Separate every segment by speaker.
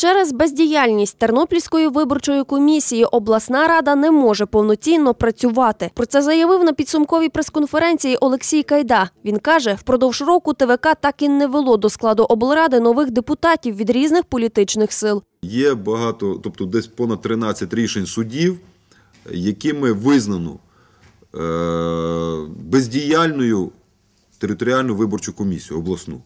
Speaker 1: Через бездіяльність Тернопільської виборчої комісії обласна рада не може повноцінно працювати. Про це заявив на підсумковій прес-конференції Олексій Кайда. Він каже, впродовж року ТВК так і не вело до складу облради нових депутатів від різних політичних сил.
Speaker 2: Є багато, тобто десь понад 13 рішень судів, якими визнано е, бездіяльною територіальну виборчу комісію обласну.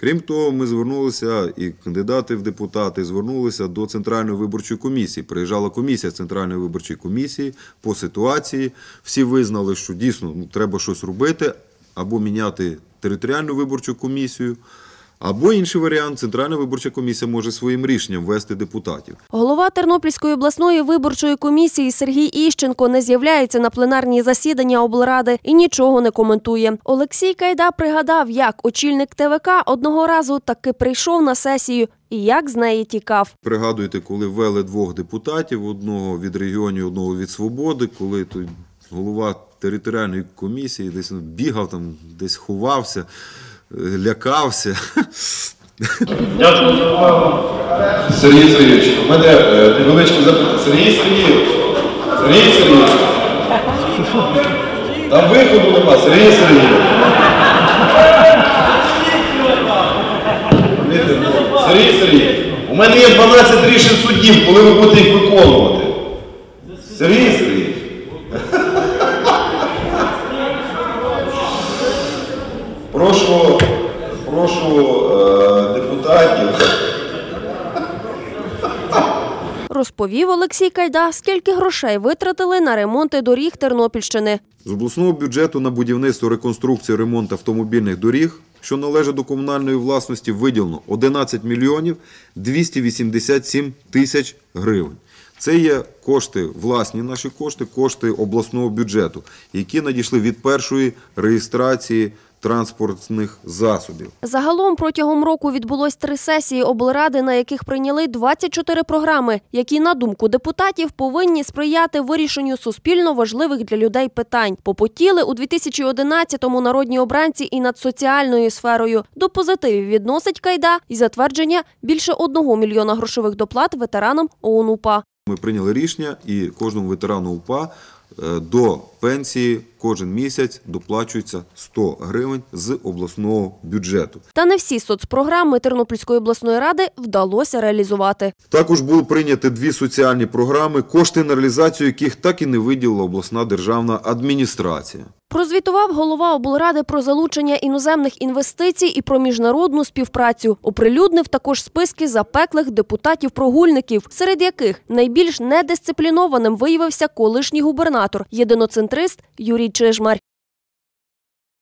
Speaker 2: Крім того, ми звернулися, і кандидати в депутати звернулися до Центральної виборчої комісії. Приїжджала комісія Центральної виборчої комісії по ситуації. Всі визнали, що дійсно ну, треба щось робити, або міняти територіальну виборчу комісію, або інший варіант Центральна виборча комісія може своїм рішенням ввести депутатів.
Speaker 1: Голова Тернопільської обласної виборчої комісії Сергій Іщенко не з'являється на пленарні засідання облради і нічого не коментує. Олексій Кайда пригадав, як очільник ТВК одного разу таки прийшов на сесію і як з неї тікав.
Speaker 2: Пригадуєте, коли ввели двох депутатів, одного від регіонів, одного від свободи, коли той голова територіальної комісії десь ну, бігав там, десь ховався, лякався.
Speaker 3: Дякую за увагу.
Speaker 4: Сергій Сергійович, у мене е, невеличке запитання. Сергій Сергійович, Сергій Сергійович. Там виходу нема, Сергій Сергійович. Сергій Сергійович, у мене є 12 рішень суддів, коли ви будете їх виконувати. Сергій Сергійович. Прошу, прошу е, депутатів.
Speaker 1: Розповів Олексій Кайда, скільки грошей витратили на ремонти доріг Тернопільщини.
Speaker 2: З обласного бюджету на будівництво, реконструкцію, ремонт автомобільних доріг, що належать до комунальної власності, виділено 11 мільйонів 287 тисяч гривень. Це є кошти, власні наші кошти, кошти обласного бюджету, які надійшли від першої реєстрації транспортних засобів.
Speaker 1: Загалом протягом року відбулось три сесії облради, на яких прийняли 24 програми, які, на думку депутатів, повинні сприяти вирішенню суспільно важливих для людей питань. Попотіли у 2011-му народні обранці і над соціальною сферою. До позитивів відносить Кайда і затвердження більше одного мільйона грошових доплат ветеранам ООН-УПА.
Speaker 2: Ми прийняли рішення, і кожному ветерану УПА е, до пенсії кожен місяць доплачується 100 гривень з обласного бюджету.
Speaker 1: Та не всі соцпрограми Тернопільської обласної ради вдалося реалізувати.
Speaker 2: Також було прийняті дві соціальні програми, кошти на реалізацію яких так і не виділила обласна державна адміністрація.
Speaker 1: Прозвітував голова облради про залучення іноземних інвестицій і про міжнародну співпрацю. Оприлюднив також списки запеклих депутатів-прогульників, серед яких найбільш недисциплінованим виявився колишній губернатор, єдиноцентрист Юрій Чижмарь.